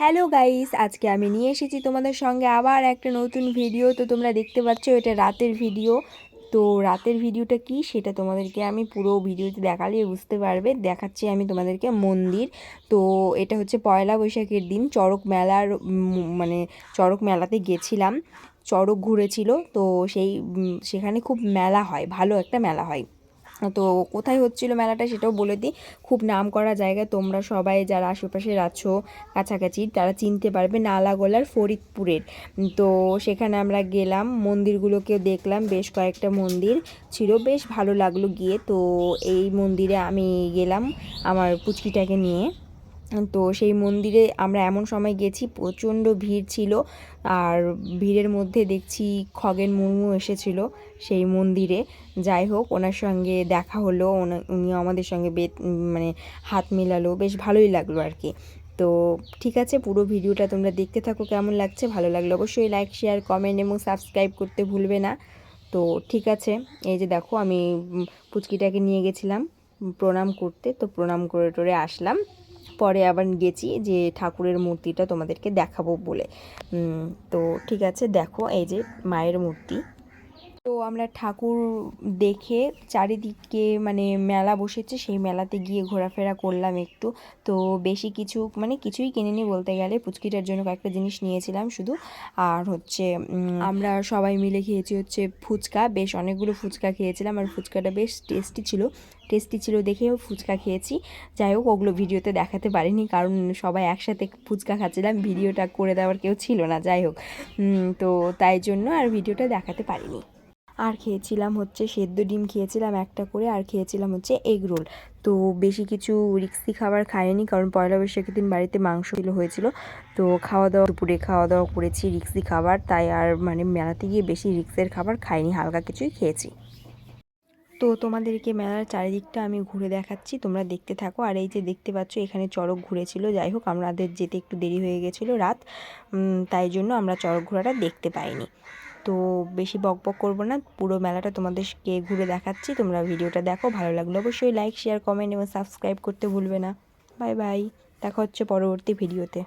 Hello guys আজকে আমি নিয়ে এসেছি তোমাদের সঙ্গে আবার একটা নতুন ভিডিও তো তোমরা দেখতে পাচ্ছ, এটা রাতের ভিডিও তো রাতের ভিডিওটা কি সেটা তোমাদেরকে আমি পুরো ভিডিওতে দেখালে বুঝতে পারবে। দেখাচ্ছি আমি তোমাদেরকে মন্দির। তো এটা হচ্ছে পয়লা বৈশাখের দিন। চড়ক মেলার মানে চড়ক মেলাতে গেছিলাম। চড়ক ঘুরেছিল। তো সেই সেখানে খুব মেলা হয়, ভালো একটা মেলা হয়। তো কোথায় হচ্ছিল মেলাটা সেটাও বলে দিই। খুব নাম করা জায়গা, তোমরা সবাই যারা আশেপাশে আছো, কাছাকাছি, তারা চিনতে পারবে নালাগোলার ফরিদপুরের। তো সেখানে আমরা গেলাম, মন্দিরগুলোকেও দেখলাম, বেশ কয়েকটা মন্দির ছিল, বেশ ভালো লাগল গিয়ে। তো এই মন্দিরে আমি গেলাম আমার পুচকিটাকে নিয়ে। তো সেই মন্দিরে আমরা এমন সময় গেছি, প্রচণ্ড ভিড় ছিল আর ভিড়ের মধ্যে দেখছি খগেন মুর্মু এসেছিল সেই মন্দিরে। যাই হোক, ওনার সঙ্গে দেখা হলো উনিও আমাদের সঙ্গে বেত মানে হাত মেলালো, বেশ ভালোই লাগল আর কি। তো ঠিক আছে, পুরো ভিডিওটা তোমরা দেখতে থাকো, কেমন লাগছে? ভালো লাগলে অবশ্যই লাইক শেয়ার কমেন্ট এবং সাবস্ক্রাইব করতে ভুলবে না। তো ঠিক আছে, এই যে দেখো, আমি পুচকিটাকে নিয়ে গেছিলাম প্রণাম করতে, তো প্রণাম করে টরে আসলাম। পরে আবার গেছি যে ঠাকুরের মূর্তিটা তোমাদেরকে দেখাবো বলে। তো ঠিক আছে, দেখো, এই যে মায়ের মূর্তি। তো আমরা ঠাকুর দেখে চারিদিকে মানে মেলা বসেছে, সেই মেলাতে গিয়ে ঘোরাফেরা করলাম একটু। তো বেশি কিছু মানে কিছুই কিনিনি বলতে গেলে, পুচকিটার জন্য কয়েকটা জিনিস নিয়েছিলাম শুধু। আর হচ্ছে আমরা সবাই মিলে খেয়েছি হচ্ছে ফুচকা। বেশ অনেকগুলো ফুচকা খেয়েছিলাম আর ফুচকাটা বেশ টেস্টি ছিল। টেস্টি ছিল দেখেও ফুচকা খেয়েছি। যাই হোক, ওগুলো ভিডিওতে দেখাতে পারিনি, কারণ সবাই একসাথে ফুচকা খাচ্ছিলাম, ভিডিওটা করে দেওয়ার কেউ ছিল না, যাই হোক। তো তাই জন্য আর ভিডিওটা দেখাতে পারিনি। আর খেয়েছিলাম হচ্ছে সেদ্ধ ডিম খেয়েছিলাম একটা করে, আর খেয়েছিলাম হচ্ছে এগ রোল। তো বেশি কিছু রিক্সি খাবার খাইনি, কারণ পয়লা বৈশাখের দিন বাড়িতে মাংস ছিল, হয়েছিল। তো খাওয়া দাওয়া দুপুরে খাওয়া দাওয়া করেছি রিক্সি খাবার, তাই আর মানে মেলাতে গিয়ে বেশি রিক্সের খাবার খাইনি, হালকা কিছুই খেয়েছি। তো তোমাদেরকে মেলার চারিদিকটা আমি ঘুরে দেখাচ্ছি, তোমরা দেখতে থাকো। আর এই যে দেখতে পাচ্ছ, এখানে চড়ক ঘুরেছিল, যাই হোক, আমাদের যেতে একটু দেরি হয়ে গেছিল রাত তাই জন্য আমরা চড়ক ঘোরাটা দেখতে পাইনি। তো বেশি বক বক করব না, পুরো মেলাটা তোমাদেরকে ঘুরে দেখাচ্ছি, তোমরা ভিডিওটা দেখো, ভালো লাগল অবশ্যই লাইক শেয়ার কমেন্ট এবং সাবস্ক্রাইব করতে ভুলবে না। বাই বাই দেখা হচ্ছে পরবর্তী ভিডিওতে।